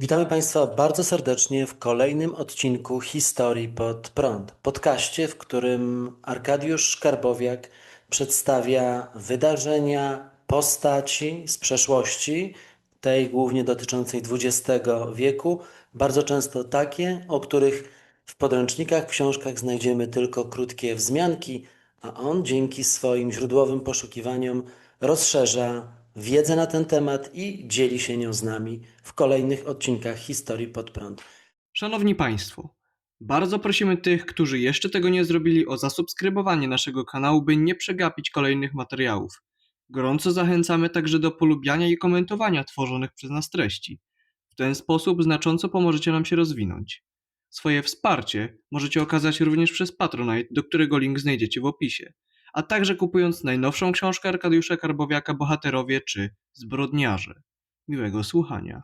Witamy Państwa bardzo serdecznie w kolejnym odcinku Historii pod prąd. Podcaście, w którym Arkadiusz Szkarbowiak przedstawia wydarzenia, postaci z przeszłości, tej głównie dotyczącej XX wieku, bardzo często takie, o których w podręcznikach, książkach znajdziemy tylko krótkie wzmianki, a on dzięki swoim źródłowym poszukiwaniom rozszerza wiedzę na ten temat i dzieli się nią z nami w kolejnych odcinkach Historii pod prąd. Szanowni Państwo, bardzo prosimy tych, którzy jeszcze tego nie zrobili, o zasubskrybowanie naszego kanału, by nie przegapić kolejnych materiałów. Gorąco zachęcamy także do polubiania i komentowania tworzonych przez nas treści. W ten sposób znacząco pomożecie nam się rozwinąć. Swoje wsparcie możecie okazać również przez Patronite, do którego link znajdziecie w opisie, a także kupując najnowszą książkę Arkadiusza Karbowiaka Bohaterowie czy Zbrodniarze. Miłego słuchania.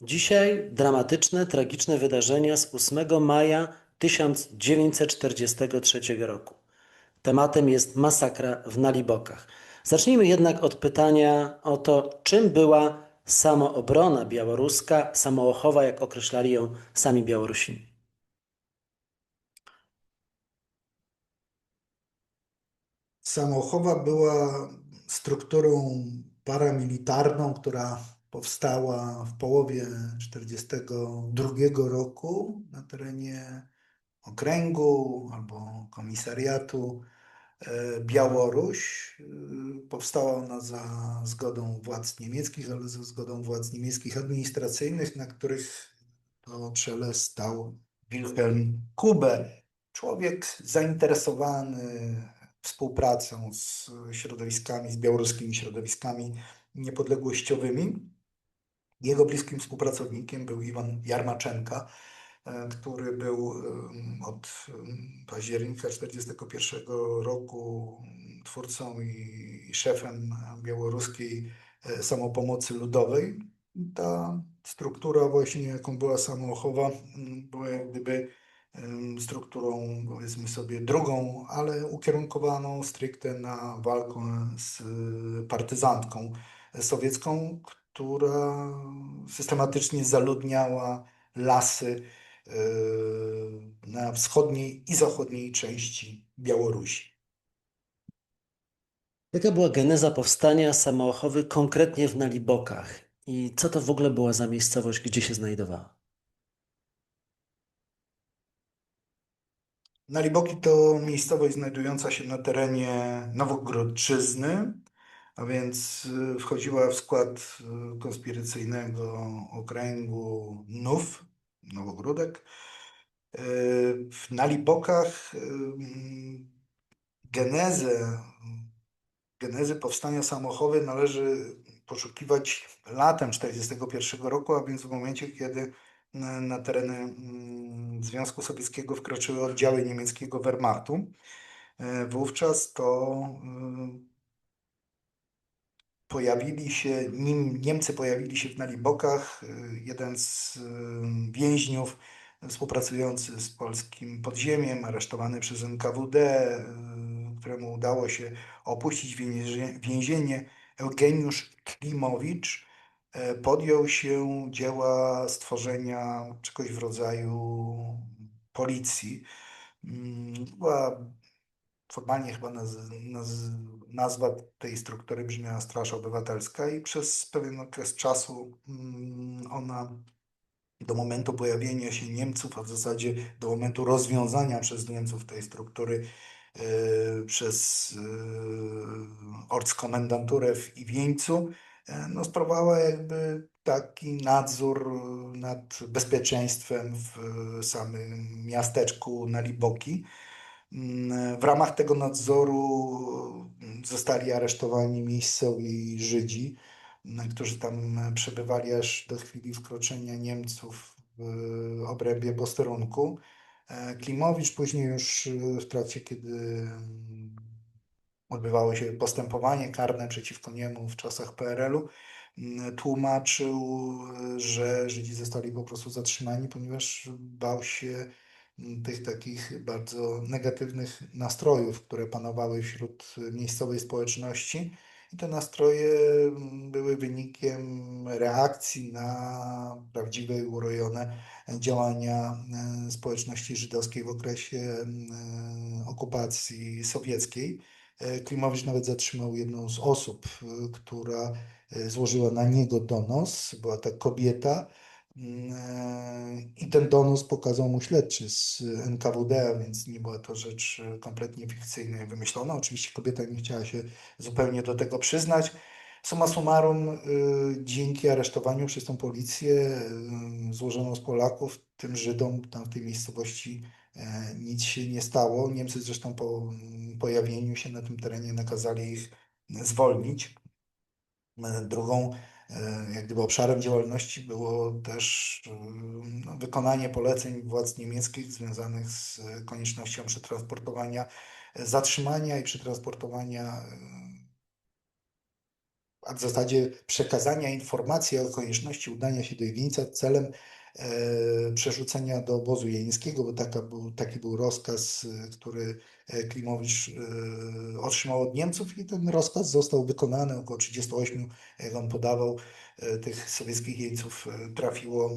Dzisiaj dramatyczne, tragiczne wydarzenia z 8 maja 1943 roku. Tematem jest masakra w Nalibokach. Zacznijmy jednak od pytania o to, czym była samoobrona białoruska, samoochowa, jak określali ją sami Białorusini. Samochowa była strukturą paramilitarną, która powstała w połowie 1942 roku na terenie okręgu albo komisariatu e, Białoruś. E, Powstała ona za zgodą władz niemieckich, ale ze zgodą władz niemieckich administracyjnych, na których to czele stał Wilhelm Kube. Człowiek zainteresowany współpracą z środowiskami, z białoruskimi środowiskami niepodległościowymi. Jego bliskim współpracownikiem był Iwan Jarmaczenka, e, który był em, od em, października 1941 roku twórcą i szefem białoruskiej e, samopomocy ludowej. Ta struktura właśnie, jaką była Samochowa, była jak gdyby strukturą, powiedzmy sobie, drugą, ale ukierunkowaną stricte na walkę z y, partyzantką sowiecką, która systematycznie zaludniała lasy y, na wschodniej i zachodniej części Białorusi. Jaka była geneza powstania samoochowy konkretnie w Nalibokach i co to w ogóle była za miejscowość, gdzie się znajdowała? Naliboki to miejscowość znajdująca się na terenie Nowogrodczyzny, a więc y, wchodziła w skład y, konspiracyjnego okręgu NUF, Nowogródek. Y, W Nalibokach genezę, powstania samochowy należy poszukiwać latem 1941 roku, a więc w momencie, kiedy na, tereny mm, Związku Sowieckiego wkroczyły oddziały niemieckiego Wehrmachtu. E, Wówczas to y, pojawili się, nim Niemcy pojawili się w Nalibokach, y, jeden z y, więźniów współpracujący z polskim podziemiem, aresztowany przez NKWD, któremu udało się opuścić więzie- więzienie, Eugeniusz Klimowicz, podjął się dzieła stworzenia czegoś w rodzaju policji. Mm, Była formalnie chyba naz, naz, nazwa tej struktury brzmiała Straż Obywatelska i przez pewien okres czasu mm, ona do momentu pojawienia się Niemców, a w zasadzie do momentu rozwiązania przez Niemców tej struktury e, przez e, ortskomendanturę w Iwieńcu, e, no, sprawowała jakby taki nadzór nad bezpieczeństwem w samym miasteczku Naliboki. W ramach tego nadzoru zostali aresztowani miejscowi Żydzi, którzy tam przebywali aż do chwili wkroczenia Niemców w obrębie posterunku. Klimowicz później już w trakcie, kiedy odbywało się postępowanie karne przeciwko niemu w czasach PRL-u, mm, tłumaczył, że Żydzi zostali po prostu zatrzymani, ponieważ bał się m, tych takich bardzo negatywnych nastrojów, które panowały wśród miejscowej społeczności I te nastroje mm, były wynikiem reakcji na prawdziwe i urojone działania społeczności żydowskiej w okresie okupacji sowieckiej. E, Klimowicz nawet zatrzymał jedną z osób, e, która e, złożyła na niego donos. Była to kobieta. Mm, I ten donos pokazał mu śledczy z NKWD, a więc nie była to rzecz kompletnie fikcyjna i wymyślona. Oczywiście kobieta nie chciała się zupełnie do tego przyznać. Summa summarum, dzięki aresztowaniu przez tą policję złożoną z Polaków, tym Żydom tam w tej miejscowości nic się nie stało. Niemcy zresztą po mm, pojawieniu się na tym terenie nakazali ich zwolnić. E, Drugą e, jak gdyby obszarem działalności było też y, no, wykonanie poleceń władz niemieckich związanych z koniecznością przetransportowania, e, zatrzymania i przetransportowania e, a w zasadzie przekazania informacji o konieczności udania się do Wieńca celem e, przerzucenia do obozu jeńskiego, bo taka był, taki był rozkaz, e, który e, Klimowicz e, otrzymał od Niemców i ten rozkaz został wykonany. Około 38, jak on podawał, e, tych sowieckich jeńców e, trafiło e,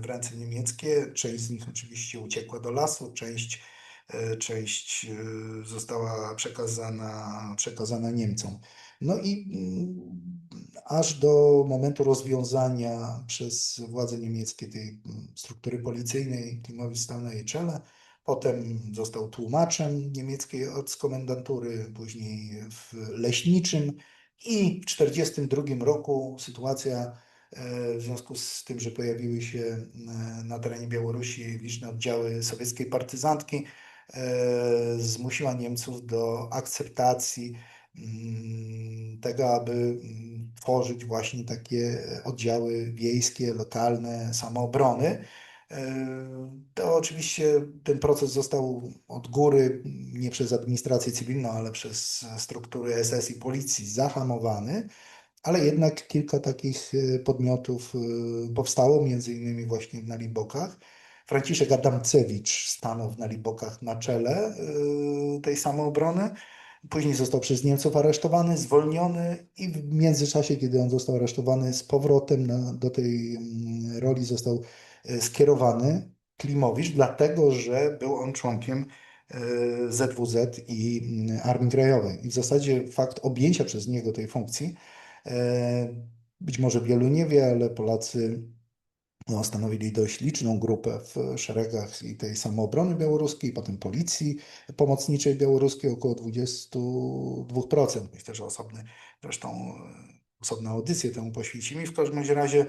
w ręce niemieckie. Część z nich oczywiście uciekła do lasu, część e, część e, została przekazana, przekazana Niemcom. No i aż do momentu rozwiązania przez władze niemieckie tej mm, struktury policyjnej na jej czele. Potem został tłumaczem niemieckiej komendantury, później w leśniczym i w 1942 roku sytuacja e, w związku z tym, że pojawiły się e, na terenie Białorusi liczne oddziały sowieckiej partyzantki, e, zmusiła Niemców do akceptacji mm, tego, aby mm, tworzyć właśnie takie oddziały wiejskie, lokalne, samoobrony. E, To oczywiście ten proces został od góry, nie przez administrację cywilną, ale przez struktury SS i policji zahamowany, ale jednak kilka takich e, podmiotów e, powstało, między innymi właśnie w Nalibokach. Franciszek Adamcewicz stanął w Nalibokach na czele e, tej samoobrony. Później został przez Niemców aresztowany, zwolniony i w międzyczasie, kiedy on został aresztowany, z powrotem na, do tej mm, roli został e, skierowany Klimowicz, dlatego że był on członkiem e, ZWZ i mm, Armii Krajowej. I w zasadzie fakt objęcia przez niego tej funkcji, e, być może wielu nie wie, ale Polacy no, stanowili dość liczną grupę w szeregach i tej samoobrony białoruskiej, potem policji pomocniczej białoruskiej, około 22%. Myślę, że osobny, zresztą e, osobną audycję temu poświęcimy. W każdym razie, e,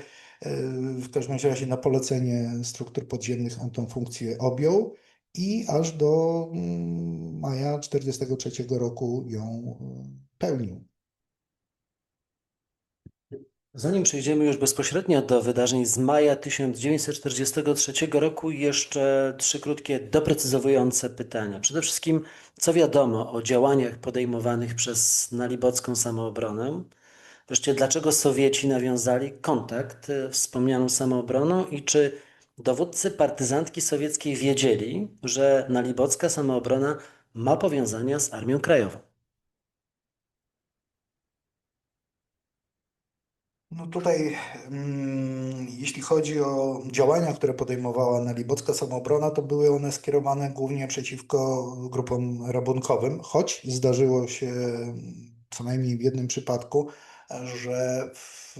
w każdym razie na polecenie struktur podziemnych on tą funkcję objął i aż do mm, maja 1943 roku ją e, pełnił. Zanim przejdziemy już bezpośrednio do wydarzeń z maja 1943 roku, jeszcze trzy krótkie, doprecyzowujące pytania. Przede wszystkim, co wiadomo o działaniach podejmowanych przez nalibocką samoobronę? Wreszcie, dlaczego Sowieci nawiązali kontakt e, wspomnianą samoobroną i czy dowódcy partyzantki sowieckiej wiedzieli, że nalibocka samoobrona ma powiązania z Armią Krajową? No tutaj, mm, jeśli chodzi o działania, które podejmowała Nalibocka Samoobrona, to były one skierowane głównie przeciwko grupom rabunkowym, choć zdarzyło się mm, co najmniej w jednym przypadku, że w,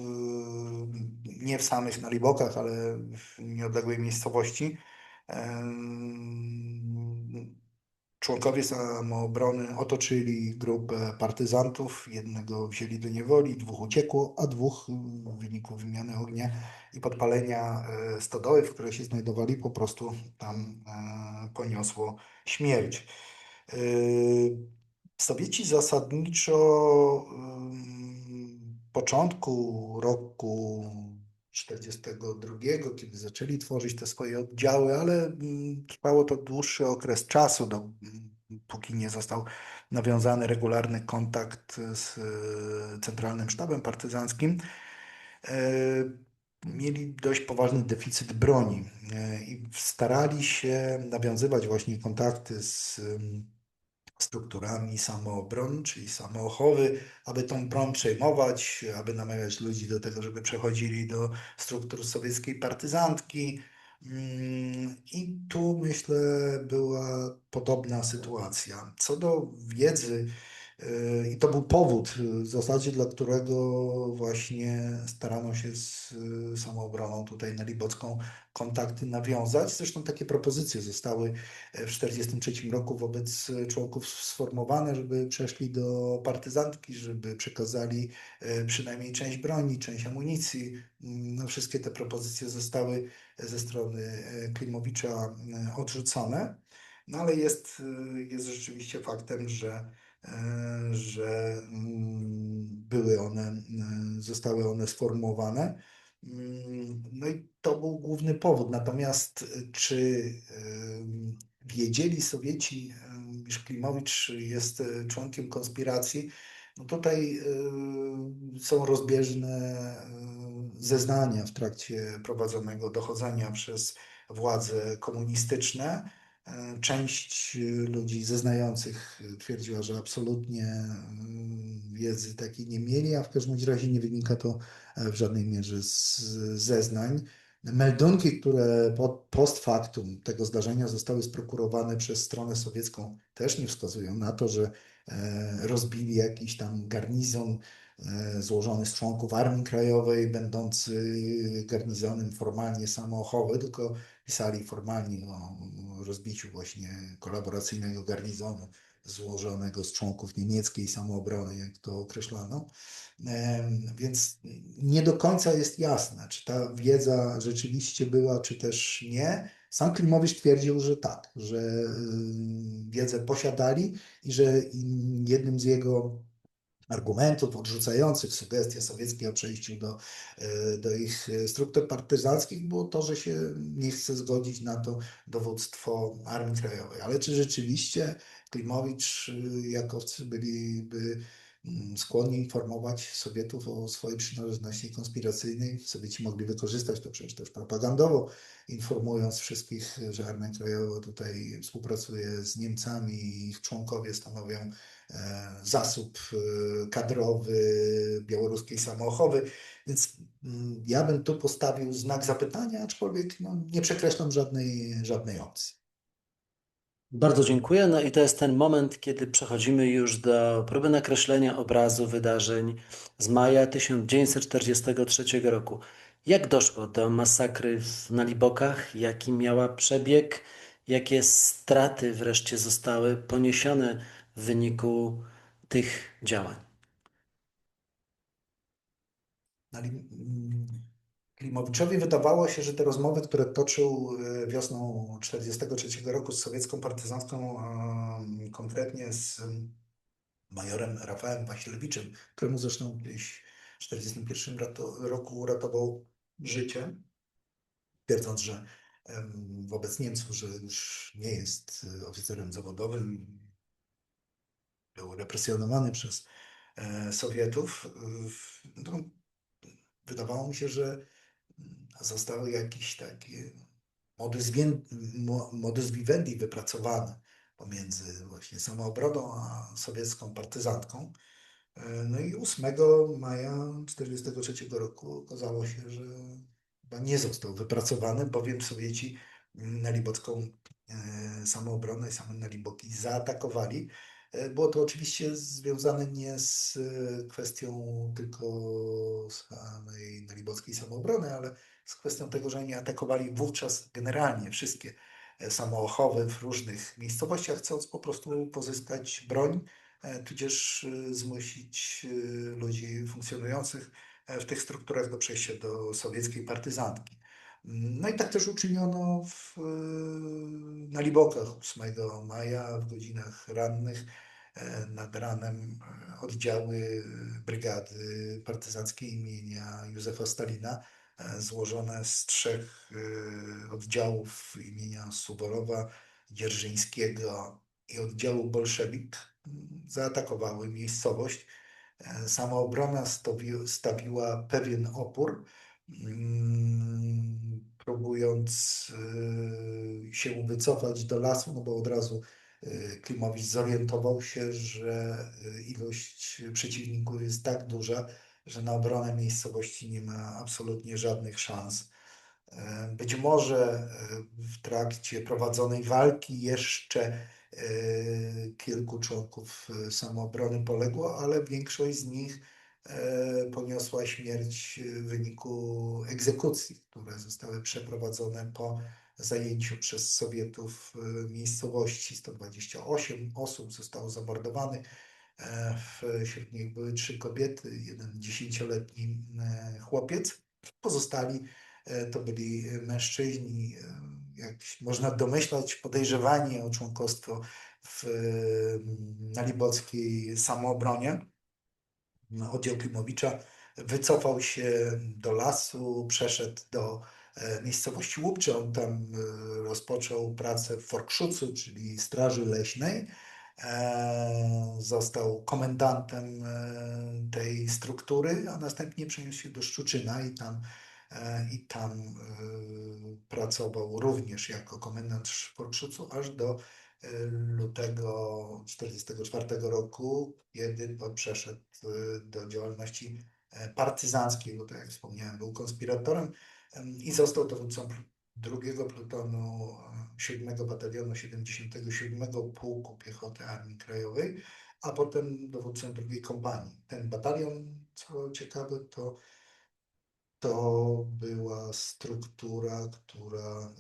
nie w samych Nalibokach, ale w nieodległej miejscowości Członkowie samoobrony otoczyli grupę partyzantów. Jednego wzięli do niewoli, dwóch uciekło, a dwóch w wyniku wymiany ognia i podpalenia e, stodoły, w której się znajdowali, po prostu tam e, poniosło śmierć. E, Sowieci zasadniczo ym, początku roku 42, kiedy zaczęli tworzyć te swoje oddziały, ale mm, trwało to dłuższy okres czasu, do, mm, póki nie został nawiązany regularny kontakt z e, Centralnym Sztabem Partyzanckim. E, Mieli dość poważny deficyt broni e, i starali się nawiązywać właśnie kontakty z, ym, strukturami samoobron, czyli samoochowy, aby tą broń przejmować, aby namawiać ludzi do tego, żeby przechodzili do struktur sowieckiej partyzantki. Mm, I tu myślę była podobna sytuacja. Co do wiedzy, i to był powód yy, w zasadzie, dla którego właśnie starano się z yy, samoobroną tutaj na Libocką kontakty nawiązać. Zresztą takie propozycje zostały w 1943 roku wobec członków sformowane, żeby przeszli do partyzantki, żeby przekazali przynajmniej część broni, część amunicji. No, wszystkie te propozycje zostały ze strony Klimowicza odrzucone. No ale jest, jest rzeczywiście faktem, że, że mm, były one, zostały one sformułowane. Mm, No i to był główny powód. Natomiast czy em, wiedzieli Sowieci, iż Klimowicz jest e, członkiem konspiracji? No tutaj e, są rozbieżne e, zeznania w trakcie prowadzonego dochodzenia przez władze komunistyczne. E, Część ludzi zeznających twierdziła, że absolutnie wiedzy takiej nie mieli, a w każdym razie nie wynika to e, w żadnej mierze z zeznań. Meldunki, które po- post factum tego zdarzenia zostały sprokurowane przez stronę sowiecką, też nie wskazują na to, że e, rozbili jakiś tam garnizon e, złożony z członków Armii Krajowej, będący garnizonem formalnie samochowy, tylko pisali formalnie o rozbiciu właśnie kolaboracyjnego garnizonu złożonego z członków niemieckiej samoobrony, jak to określano. Więc nie do końca jest jasne, czy ta wiedza rzeczywiście była, czy też nie. Sam Klimowicz twierdził, że tak, że ym, wiedzę posiadali i że jednym z jego argumentów odrzucających sugestie sowieckie o przejściu do, e, do ich e, struktur partyzanckich było to, że się nie chce zgodzić na to dowództwo Armii Krajowej. Ale czy rzeczywiście Klimowicz, y, Jakowcy byliby mm, skłonni informować Sowietów o swojej przynależności konspiracyjnej? Sowieci mogli wykorzystać to przecież też propagandowo, informując wszystkich, że Armia Krajowa tutaj współpracuje z Niemcami i ich członkowie stanowią e, zasób e, kadrowy białoruskiej samochowy. Więc mm, ja bym tu postawił znak zapytania, aczkolwiek no, nie przekreślam żadnej, żadnej opcji. Bardzo dziękuję. No i to jest ten moment, kiedy przechodzimy już do próby nakreślenia obrazu wydarzeń z maja 1943 roku. Jak doszło do masakry w Nalibokach? Jaki miała przebieg? Jakie straty wreszcie zostały poniesione w wyniku tych działań? Klimowiczowi wydawało się, że te rozmowy, które toczył e, wiosną 1943 roku z sowiecką partyzantką, konkretnie z em, majorem Rafałem Waślewiczem, któremu zresztą gdzieś w 1941 rato- roku uratował życie, twierdząc, że wobec Niemców, że już nie jest e, oficerem zawodowym, był represjonowany przez e, Sowietów. No, wydawało mi się, że zostały jakieś takie modus, vivendi wypracowane pomiędzy właśnie samoobroną a sowiecką partyzantką. E, No i 8 maja 1943 roku okazało się, że chyba nie został wypracowany, bowiem Sowieci mm, Nalibocką e, samoobronę i same Naliboki zaatakowali. E, Było to oczywiście związane nie z e, kwestią tylko samej Nalibockiej samoobrony, ale z kwestią tego, że oni atakowali wówczas generalnie wszystkie e, samoochowy w różnych miejscowościach, chcąc po prostu pozyskać broń, tudzież zmusić ludzi funkcjonujących w tych strukturach do przejścia do sowieckiej partyzantki. No i tak też uczyniono w, na Libokach 8 maja w godzinach rannych. E, Nad ranem e, oddziały e, brygady partyzanckiej imienia Józefa Stalina, złożone z trzech oddziałów imienia Suworowa, Dzierżyńskiego i oddziału Bolszewik, zaatakowały miejscowość. Samoobrona stawi- stawiła pewien opór, próbując e, się wycofać do lasu, no bo od razu y, Klimowicz zorientował się, że y, ilość przeciwników jest tak duża, że na obronę miejscowości nie ma absolutnie żadnych szans. Być może w trakcie prowadzonej walki jeszcze kilku członków samoobrony poległo, ale większość z nich poniosła śmierć w wyniku egzekucji, które zostały przeprowadzone po zajęciu przez Sowietów e, miejscowości. 128 osób zostało zamordowanych. E, Wśród nich były trzy kobiety, jeden dziesięcioletni e, chłopiec. Pozostali e, to byli mężczyźni, e, jak można domyślać, podejrzewani o członkostwo w e, nalibockiej samoobronie. Oddział Klimowicza wycofał się do lasu, przeszedł do e, miejscowości Łupcze. On tam e, rozpoczął pracę w Forkszucu, czyli Straży Leśnej. E, Został komendantem tej struktury, a następnie przeniósł się do Szczuczyna i tam, i tam pracował również jako komendant w Forkszucu aż do lutego 1944 roku, kiedy przeszedł e, do działalności e, partyzanckiej, bo tak jak wspomniałem, był konspiratorem em, i został dowódcą drugiego plutonu e, 7 Batalionu 77 Pułku Piechoty Armii Krajowej, a potem dowódcą drugiej kompanii. Ten batalion, co ciekawe, to to była struktura, która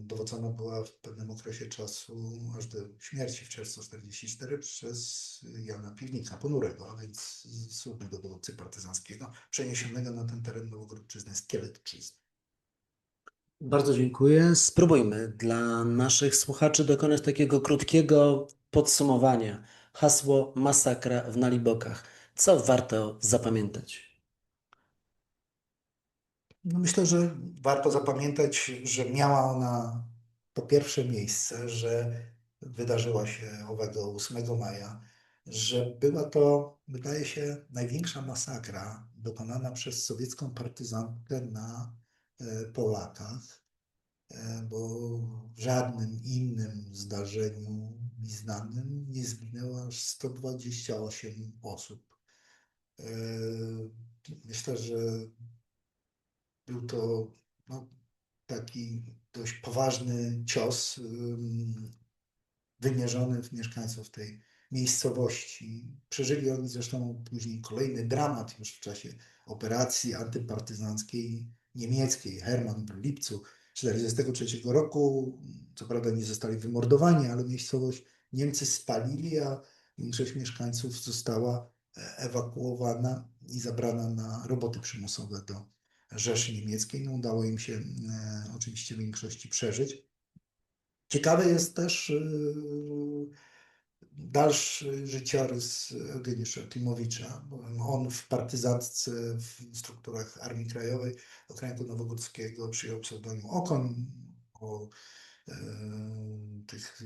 y, dowodzona była w pewnym okresie czasu, aż do śmierci w czerwcu 1944 przez Jana Piwnika, ponurego, a więc słynnego dowódcy partyzanckiego, przeniesionego na ten teren Nowogródczyzny z Kieletczyzny. Bardzo dziękuję. Spróbujmy dla naszych słuchaczy dokonać takiego krótkiego podsumowania. Hasło masakra w Nalibokach. Co warto zapamiętać? No myślę, że warto zapamiętać, że miała ona po pierwsze miejsce, że wydarzyła się owego 8 maja, że była to, wydaje się, największa masakra dokonana przez sowiecką partyzantkę na e, Polakach, e, bo w żadnym innym zdarzeniu mi znanym nie zginęło aż 128 osób. E, Myślę, że był to no, taki dość poważny cios ym, wymierzony w mieszkańców tej miejscowości. Przeżyli oni zresztą później kolejny dramat już w czasie operacji antypartyzanckiej niemieckiej. Hermann w lipcu 1943 roku. Co prawda nie zostali wymordowani, ale miejscowość Niemcy spalili, a większość mieszkańców została e, ewakuowana i zabrana na roboty przymusowe do Rzeszy Niemieckiej. No, udało im się e, oczywiście w większości przeżyć. Ciekawy jest też e, dalszy życiorys Eugeniusza Klimowicza. bo On w partyzantce w strukturach Armii Krajowej Okręgu Nowogórskiego przyjął pseudonim Okoń. O e, tych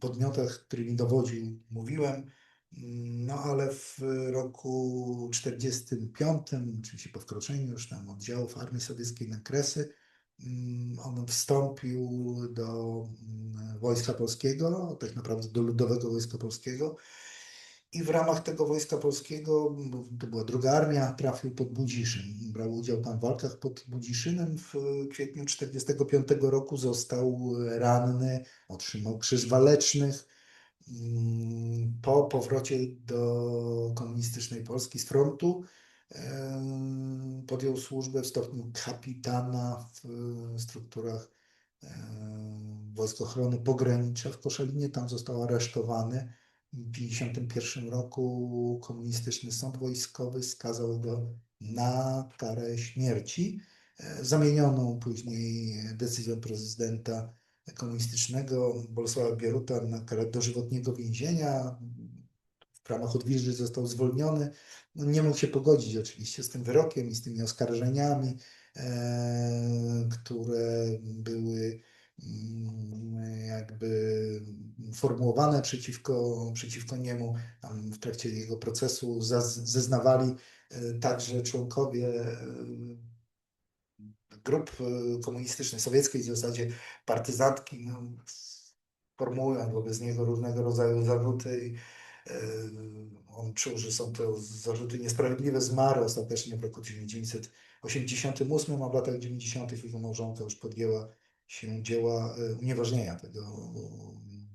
podmiotach, którymi dowodził, mówiłem. No ale w roku 45, oczywiście po wkroczeniu już tam oddziałów Armii Sowieckiej na Kresy, mm, on wstąpił do mm, Wojska Polskiego, tak naprawdę do Ludowego Wojska Polskiego i w ramach tego Wojska Polskiego, to była druga armia, trafił pod Budziszyn. Brał udział tam w walkach pod Budziszynem. W kwietniu 45 roku został ranny, otrzymał krzyż walecznych. Mm, Po powrocie do komunistycznej Polski z frontu podjął służbę w stopniu kapitana w strukturach Wojsk Ochrony Pogranicza w Koszalinie. Tam został aresztowany. W 1951 roku komunistyczny sąd wojskowy skazał go na karę śmierci, e, zamienioną później decyzją prezydenta komunistycznego Bolesława Bieruta na karę dożywotniego więzienia. W ramach odwilży został zwolniony. No, nie mógł się pogodzić oczywiście z tym wyrokiem i z tymi oskarżeniami, e, które były mm, jakby formułowane przeciwko, przeciwko niemu. W trakcie jego procesu zeznawali e, także członkowie e, grup e, komunistycznych, sowieckiej w zasadzie partyzantki, no, formułując wobec niego różnego rodzaju zarzuty. E, on czuł, że są to zarzuty niesprawiedliwe, zmarł ostatecznie w roku 1988, a w latach 90. jego małżonka już podjęła się dzieła e, unieważnienia tego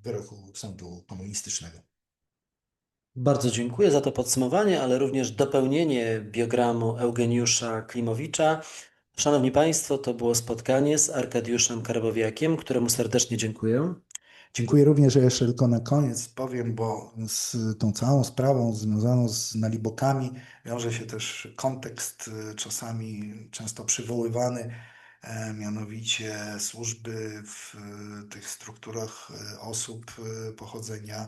wyroku sądu komunistycznego. Bardzo dziękuję za to podsumowanie, ale również dopełnienie biogramu Eugeniusza Klimowicza. Szanowni Państwo, to było spotkanie z Arkadiuszem Karbowiakiem, któremu serdecznie dziękuję. Dziękuję również, że jeszcze tylko na koniec powiem, bo z tą całą sprawą związaną z nalibokami wiąże się też kontekst y, czasami często przywoływany, e, mianowicie służby w y, tych strukturach y, osób pochodzenia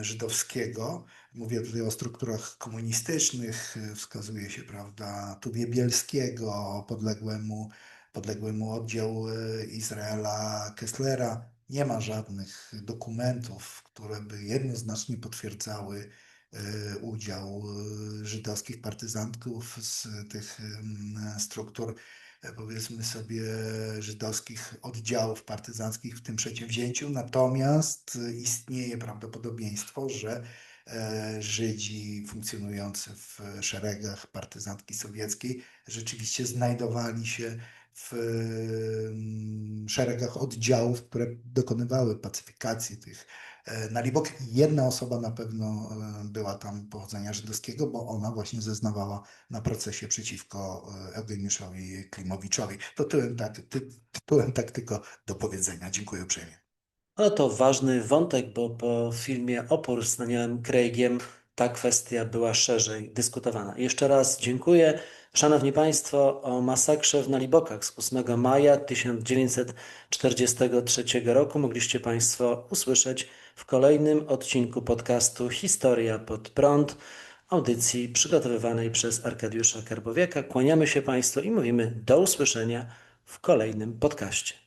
żydowskiego. Mówię tutaj o strukturach komunistycznych, wskazuje się, prawda, Tubie Bielskiego, podległemu, podległemu oddział y, Izraela Kesslera. Nie ma żadnych dokumentów, które by jednoznacznie potwierdzały y, udział y, żydowskich partyzantów z tych struktur, e, powiedzmy sobie, żydowskich oddziałów partyzanckich w tym przedsięwzięciu. Natomiast istnieje prawdopodobieństwo, że e, Żydzi funkcjonujący w szeregach partyzantki sowieckiej rzeczywiście znajdowali się w mm, szeregach oddziałów, które dokonywały pacyfikacji tych e, nalibok. Jedna osoba na pewno e, była tam pochodzenia żydowskiego, bo ona właśnie zeznawała na procesie przeciwko e, Eugeniuszowi Klimowiczowi. To tytułem tak, ty, tytułem tak tylko do powiedzenia. Dziękuję uprzejmie. Ale to ważny wątek, bo po filmie Opór z Danielem Craigiem ta kwestia była szerzej dyskutowana. Jeszcze raz dziękuję. Szanowni Państwo, o masakrze w Nalibokach z 8 maja 1943 roku mogliście Państwo usłyszeć w kolejnym odcinku podcastu Historia pod prąd, audycji przygotowywanej przez Arkadiusza Karbowiaka. Kłaniamy się Państwu i mówimy do usłyszenia w kolejnym podcaście.